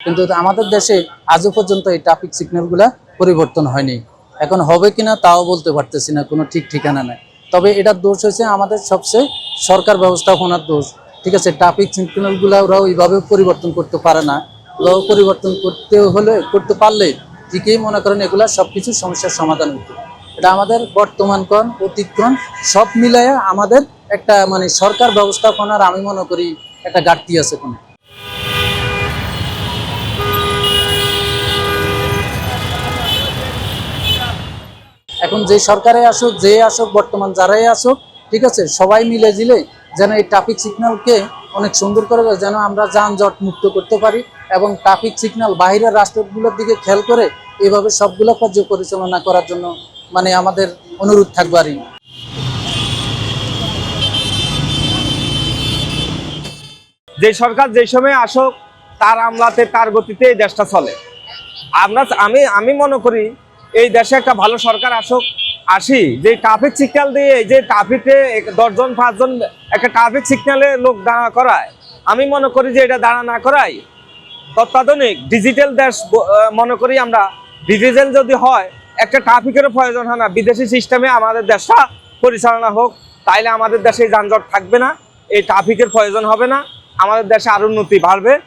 কিন্তু আমাদের দেশে আজও পর্যন্ত এই ট্রাফিক সিগন্যালগুলা পরিবর্তন হয়নি। এখন হবে কিনা তাও বলতে পারতেছি না, কোনো ঠিক ঠিকানা নাই। তবে এটার দোষ হয়েছে আমাদের সবচেয়ে সরকার ব্যবস্থাপনার দোষ। ঠিক আছে ট্রাফিক সিগন্যালগুলো ওরা ওইভাবে পরিবর্তন করতে পারে না। ওরাও পরিবর্তন করতে হলে, করতে পারলে ঠিকই মনে করেন এগুলা সবকিছু সমস্যার সমাধান হতো এটা আমাদের বর্তমানকরণ অতীতকরণ সব মিলাইয়া আমাদের একটা মানে সরকার ব্যবস্থাপনার আমি মনে করি একটা ঘাটতি আছে কোনো। এখন যে সরকারে আসুক, যে আসুক, বর্তমান যারাই আসুক, ঠিক আছে, সবাই মিলে জিলে যেন এই ট্রাফিক সিগন্যালকে অনেক সুন্দর করে যেন আমরা যানজট মুক্ত করতে পারি এবং ট্রাফিক সিগন্যাল বাইরের রাষ্ট্রগুলোর দিকে খেয়াল করে এভাবে সবগুলো কার্য পরিচালনা করার জন্য মানে আমাদের অনুরোধ থাকবে আর যে সরকার যে সময় আসুক, তার আমলাতে, তার গতিতে এই দেশটা চলে। আমরা আমি আমি মনে করি এই দেশে একটা ভালো সরকার আসুক, আসি। যে ট্রাফিক সিগন্যাল দিয়ে এই যে ট্রাফিকে দশজন, পাঁচজন একটা ট্রাফিক সিগন্যালে লোক দাঁড়া করায়। আমি মনে করি যে এটা দাঁড়া না করাই তত্ত্বাধুনিক ডিজিটাল দেশ মনে করি আমরা ডিজিটাল যদি হয়, একটা ট্রাফিকেরও প্রয়োজন হয় না। বিদেশি সিস্টেমে আমাদের দেশটা পরিচালনা হোক, তাইলে আমাদের দেশে যানজট থাকবে না, এই ট্রাফিকের প্রয়োজন হবে না। আমাদের দেশে আরও উন্নতি বাড়বে।